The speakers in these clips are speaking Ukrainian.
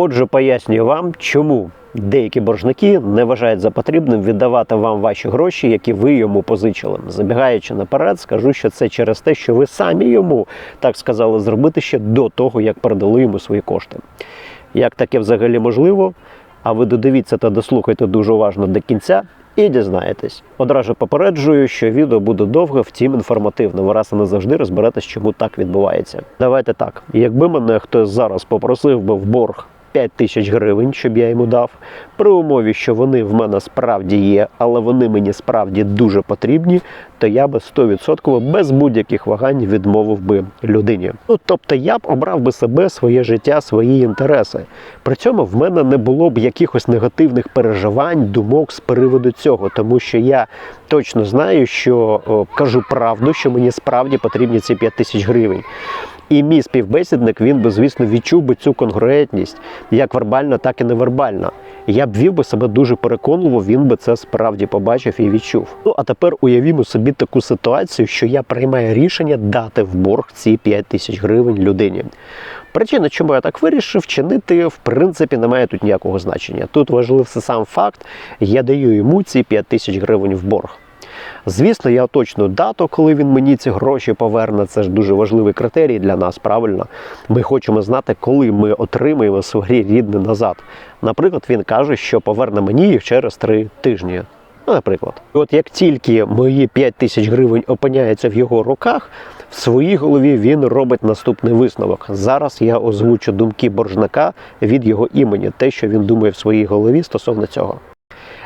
Отже, пояснюю вам, чому деякі боржники не вважають за потрібним віддавати вам ваші гроші, які ви йому позичили. Забігаючи наперед, скажу, що це через те, що ви самі йому так сказали зробити ще до того, як передали йому свої кошти. Як таке взагалі можливо? А ви додивіться та дослухайте дуже уважно до кінця і дізнаєтесь. Одразу попереджую, що відео буде довге, втім інформативне. Ви раз і не завжди розберетесь, чому так відбувається. Давайте так. Якби мене хтось зараз попросив би в борг 5 тисяч гривень, щоб я йому дав, при умові, що вони в мене справді є, але вони мені справді дуже потрібні, то я би 100% без будь-яких вагань відмовив би людині. Ну тобто я б обрав би себе, своє життя, свої інтереси. При цьому в мене не було б якихось негативних переживань, думок з приводу цього, тому що я точно знаю, що о, кажу правду, що мені справді потрібні ці 5 тисяч гривень. І мій співбесідник він би, звісно, відчув би цю конгруентність, як вербально, так і невербально. Я б вів би себе дуже переконливо, він би це справді побачив і відчув. Ну а тепер уявімо собі таку ситуацію, що я приймаю рішення дати в борг ці 5 тисяч гривень людині. Причина, чому я так вирішив, чинити в принципі не має тут ніякого значення. Тут важливий сам факт, я даю йому ці 5 тисяч гривень в борг. Звісно, я уточню дату, коли він мені ці гроші поверне. Це ж дуже важливий критерій для нас, правильно? Ми хочемо знати, коли ми отримаємо свої рідне назад. Наприклад, він каже, що поверне мені їх через три тижні. Ну, наприклад, от як тільки мої 5 тисяч гривень опиняються в його руках, в своїй голові він робить наступний висновок. Зараз я озвучу думки боржника від його імені, те, що він думає в своїй голові стосовно цього.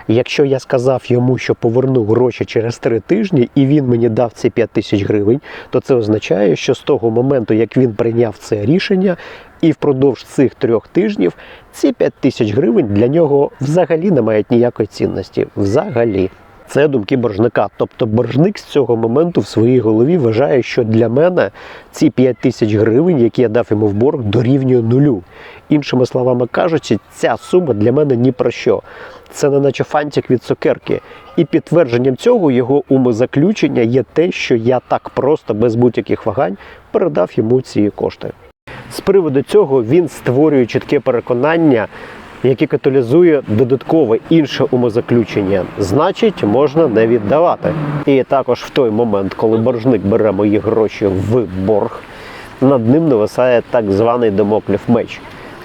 Якщо я сказав йому, що поверну гроші через три тижні, і він мені дав ці 5 тисяч гривень, то це означає, що з того моменту, як він прийняв це рішення, і впродовж цих трьох тижнів ці 5 тисяч гривень для нього взагалі не мають ніякої цінності. Взагалі. Це думки боржника. Тобто боржник з цього моменту в своїй голові вважає, що для мене ці 5 тисяч гривень, які я дав йому в борг, дорівнює нулю. Іншими словами кажучи, ця сума для мене ні про що. Це не наче фантик від цукерки. І підтвердженням цього його умозаключення є те, що я так просто, без будь-яких вагань, передав йому ці кошти. З приводу цього він створює чітке переконання, яке каталізує додаткове інше умозаключення. Значить, можна не віддавати. І також в той момент, коли боржник бере мої гроші в борг, над ним нависає так званий домоклів меч.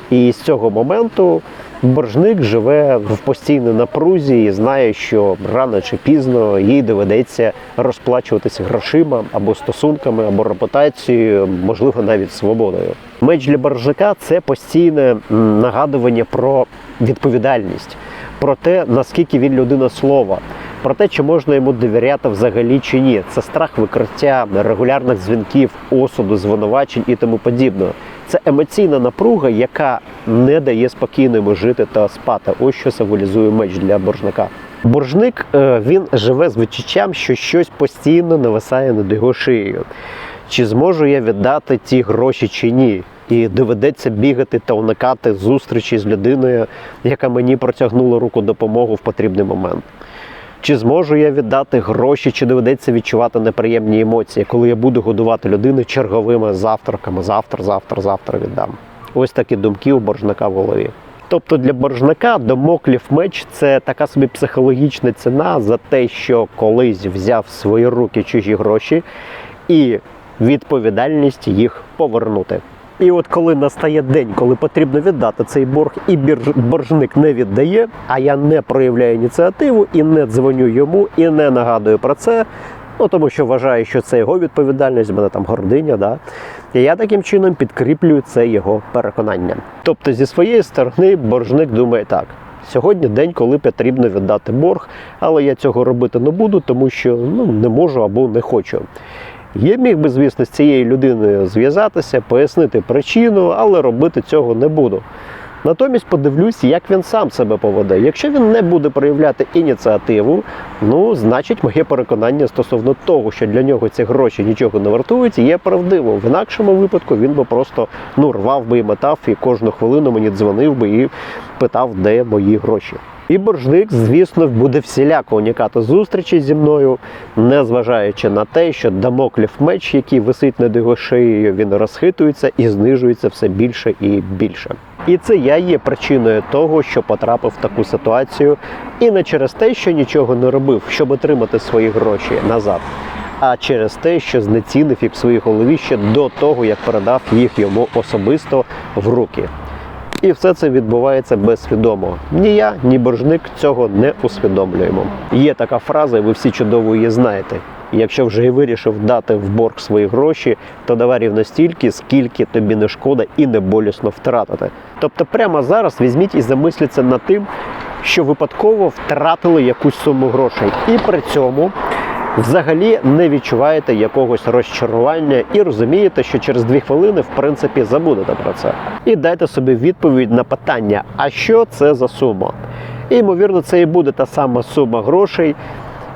І з цього моменту боржник живе в постійній напрузі і знає, що рано чи пізно їй доведеться розплачуватися грошима або стосунками, або репутацією, можливо, навіть свободою. Меч для боржника це постійне нагадування про відповідальність, про те, наскільки він людина слова. Про те, чи можна йому довіряти взагалі чи ні, це страх викриття регулярних дзвінків, осуду, звинувачень і тому подібне. Це емоційна напруга, яка не дає спокійно йому жити та спати. Ось що символізує меч для боржника. Боржник е, він живе з відчуттям, що щось постійно нависає над його шиєю. Чи зможу я віддати ті гроші чи ні? І доведеться бігати та уникати зустрічі з людиною, яка мені протягнула руку допомогу в потрібний момент. Чи зможу я віддати гроші, чи доведеться відчувати неприємні емоції, коли я буду годувати людину черговими завтраками? Завтра, завтра, завтра віддам. Ось такі думки у боржника в голові. Тобто для боржника домоклів меч це така собі психологічна ціна за те, що колись взяв в свої руки чужі гроші і відповідальність їх повернути. І от коли настає день, коли потрібно віддати цей борг, і боржник не віддає, а я не проявляю ініціативу і не дзвоню йому, і не нагадую про це. Ну тому що вважаю, що це його відповідальність, мене там гординя, да. І я таким чином підкріплюю це його переконання. Тобто, зі своєї сторони, боржник думає так. Сьогодні день, коли потрібно віддати борг, але я цього робити не буду, тому що ну, не можу або не хочу. Я міг би, звісно, з цією людиною зв'язатися, пояснити причину, але робити цього не буду. Натомість подивлюсь, як він сам себе поведе. Якщо він не буде проявляти ініціативу, ну значить моє переконання стосовно того, що для нього ці гроші нічого не вартують, є правдивим. В інакшому випадку він би просто ну рвав би і метав, і кожну хвилину мені дзвонив би і питав, де мої гроші. І боржник, звісно, буде всіляко уникати зустрічі зі мною, незважаючи на те, що дамоклів меч, який висить над його шиєю, він розхитується і знижується все більше і більше. І це я є причиною того, що потрапив в таку ситуацію, і не через те, що нічого не робив, щоб отримати свої гроші назад, а через те, що знецінив їх в своїй голові ще до того, як передав їх йому особисто в руки. І все це відбувається безсвідомо. Ні я, ні боржник цього не усвідомлюємо. Є така фраза, і ви всі чудово її знаєте. Якщо вже і вирішив дати в борг свої гроші, то давай рівно стільки, скільки тобі не шкода і не болісно втратити. Тобто, прямо зараз візьміть і замисліться над тим, що випадково втратили якусь суму грошей, і при цьому взагалі не відчуваєте якогось розчарування і розумієте, що через дві хвилини в принципі забудете про це. І дайте собі відповідь на питання: а що це за сума? І ймовірно, це і буде та сама сума грошей,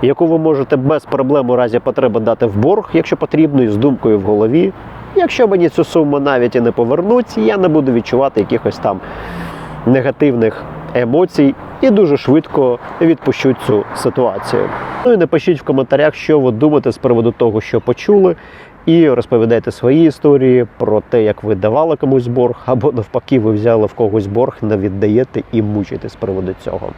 яку ви можете без проблем у разі потреби дати в борг, якщо потрібно, і з думкою в голові. Якщо мені цю суму навіть і не повернуть, я не буду відчувати якихось там негативних емоцій і дуже швидко відпущу цю ситуацію. Ну і напишіть в коментарях, що ви думаєте з приводу того, що почули, і розповідайте свої історії про те, як ви давали комусь борг, або навпаки, ви взяли в когось борг, не віддаєте і мучитесь з приводу цього.